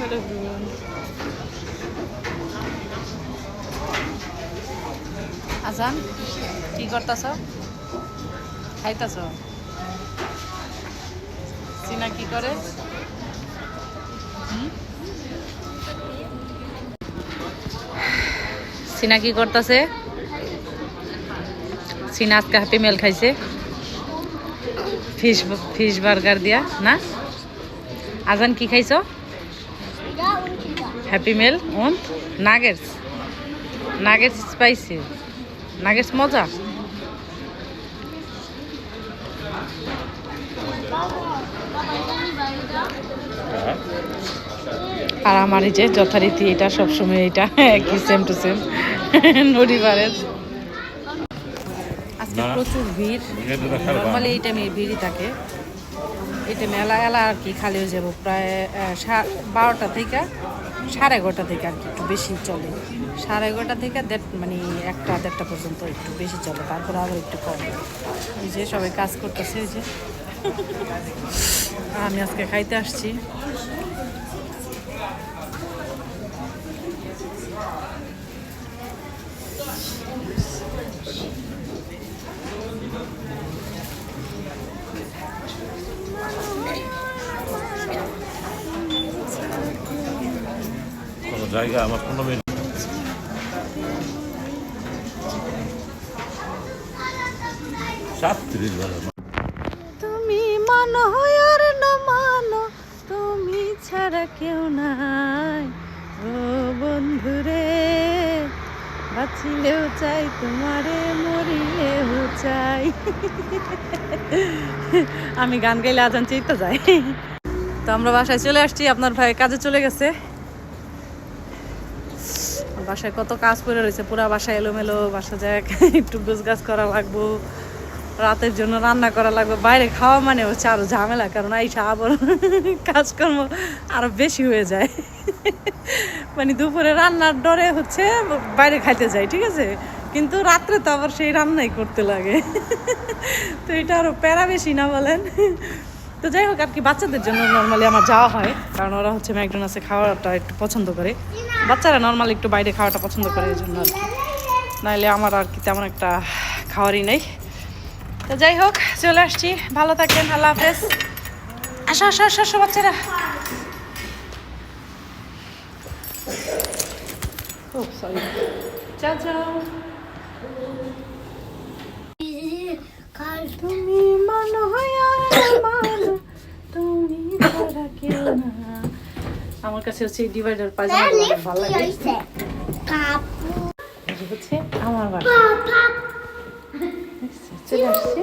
Hello everyone আজান, কি করতেছ? খাইতেছ? সিনা কি করে? সিনা কি করতেছে? সিনা আজকে হ্যাপি মেল খাইছে। ফিশ ফিশ বার্গার দিয়া, না? আজান কি খাইছো? Happy meal on nuggets nuggets spicy nuggets মজা? আর আমার এই যে যথারীতি এটা সবসময় এটা একই সেম টু সেম নড়িবারের আজকে প্রচুর ভিড়। নর্মালি এই টাইমে ভিড়ই থাকে। এই মেলা এলা আর কি, খালি হয়ে যাব প্রায় বারোটা থেকে সাড়ে এগারোটা থেকে আর কি, একটু বেশি চলে। সাড়ে এগারোটা থেকে দেড় মানে একটা দেড়টা পর্যন্ত একটু বেশি চলে, তারপরে আবার একটু কম। এই যে সবাই কাজ করতেছে এই যে। আমি আজকে খাইতে আসছি। কোনো জায়গা, আমার পনেরো মিনিট। সাতত্রিশ তুমি মানো আর না মানো, তুমি ছাড়া কেউ নাই। ও বন্ধুরে, বাঁচিলেও চাই, তোমারে মরিলেও চাই। আমি গান গাইলে আজান চেয়ে যাই তো আমরা বাসায় চলে আসছি, আপনার ভাই কাজে চলে গেছে। বাসায় কত কাজ করে রয়েছে, পুরা বাসায় এলোমেলো, বাসা যায় একটু গোছ গাছ করা লাগবো, রাতের জন্য রান্না করা লাগবে, বাইরে খাওয়া মানে হচ্ছে আরও ঝামেলা, কারণ আইসা আবার কাজকর্ম আরও বেশি হয়ে যায়। মানে দুপুরে রান্নার ডরে হচ্ছে বাইরে খাইতে যাই, ঠিক আছে? কিন্তু রাত্রে তো আবার সেই রান্নাই করতে লাগে। তো এটা আরও প্যারা বেশি না বলেন? তো যাই হোক, আর কি বাচ্চাদের জন্য নর্মালি আমার যাওয়া হয়, কারণ ওরা হচ্ছে ম্যাকডোনাসে খাওয়াটা একটু পছন্দ করে। বাচ্চারা নর্মালি একটু বাইরে খাওয়াটা পছন্দ করে এই জন্য আর কি। নাহলে আমার আর কি তেমন একটা খাওয়ারই নেই। তো যাই হোক, চলে আসছি। ভালো থাকেন, আল্লাহ হাফেজ। আসো আসো আসো আসো বাচ্চারা। যাও যাও। তুমি তুমি আমার কাছে হচ্ছে ডিভাইডার পাজামা ভালো লাগে হচ্ছে আমার বাড়ি চলে আসছি